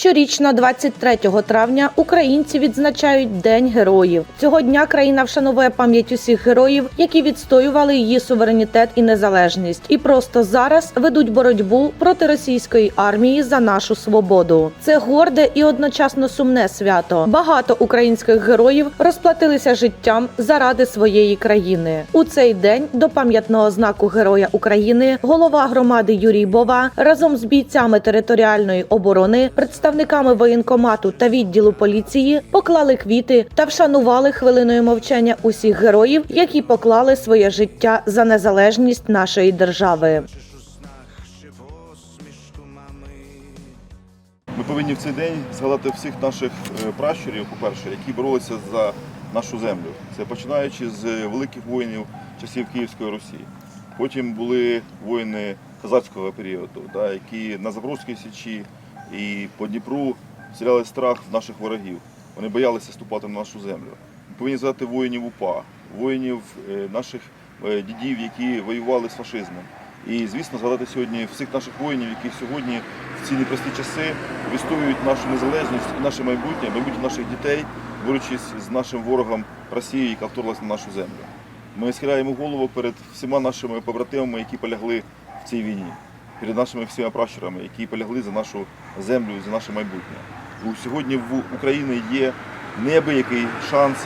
Щорічно, 23 травня, українці відзначають День героїв. Цього дня країна вшановує пам'ять усіх героїв, які відстоювали її суверенітет і незалежність, і просто зараз ведуть боротьбу проти російської армії за нашу свободу. Це горде і одночасно сумне свято. Багато українських героїв розплатилися життям заради своєї країни. У цей день до пам'ятного знаку Героя України голова громади Юрій Бова разом з бійцями територіальної оборони, представниками воєнкомату та відділу поліції поклали квіти та вшанували хвилиною мовчання усіх героїв, які поклали своє життя за незалежність нашої держави. Ми повинні в цей день згадати всіх наших е, пращурів, по-перше, які боролися за нашу землю. Це починаючи з великих воїнів часів Київської Русі. Потім були воїни козацького періоду, да, які на Запорозькій Січі і по Дніпру вселяли страх в наших ворогів. Вони боялися ступати на нашу землю. Ми повинні згадати воїнів УПА, воїнів е, наших е, дідів, які воювали з фашизмом. І, звісно, згадати сьогодні всіх наших воїнів, які сьогодні в ці непрості часи відстоюють нашу незалежність і наше майбутнє, майбутнє наших дітей, борючись з нашим ворогом Росією, яка вторглася на нашу землю. Ми схиляємо голову перед всіма нашими побратимами, які полягли в цій війні, перед нашими всіма пращурами, які полягли за нашу землю, за наше майбутнє. Сьогодні в Україні є неабиякий шанс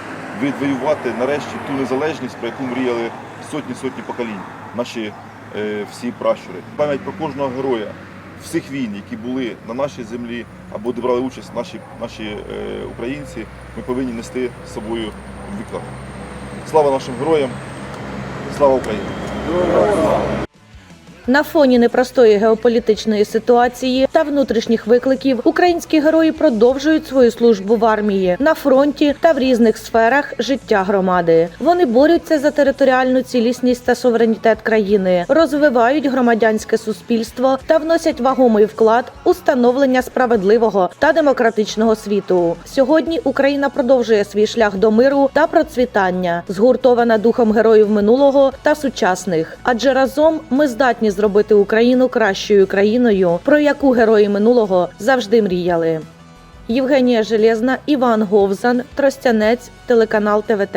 відвоювати нарешті ту незалежність, про яку мріяли сотні-сотні поколінь, наші е, всі пращури. Пам'ять про кожного героя всіх війн, які були на нашій землі або де брали участь наші, наші е, українці, ми повинні нести з собою в. Слава нашим героям! Слава Україні! На фоні непростої геополітичної ситуації та внутрішніх викликів українські герої продовжують свою службу в армії на фронті та в різних сферах життя громади. Вони борються за територіальну цілісність та суверенітет країни, розвивають громадянське суспільство та вносять вагомий вклад у становлення справедливого та демократичного світу. Сьогодні Україна продовжує свій шлях до миру та процвітання, згуртована духом героїв минулого та сучасних. Адже разом ми здатні зробити Україну кращою країною, про яку герої минулого завжди мріяли. Євгенія Железна, Іван Говзан, Тростянець, телеканал ТВТ.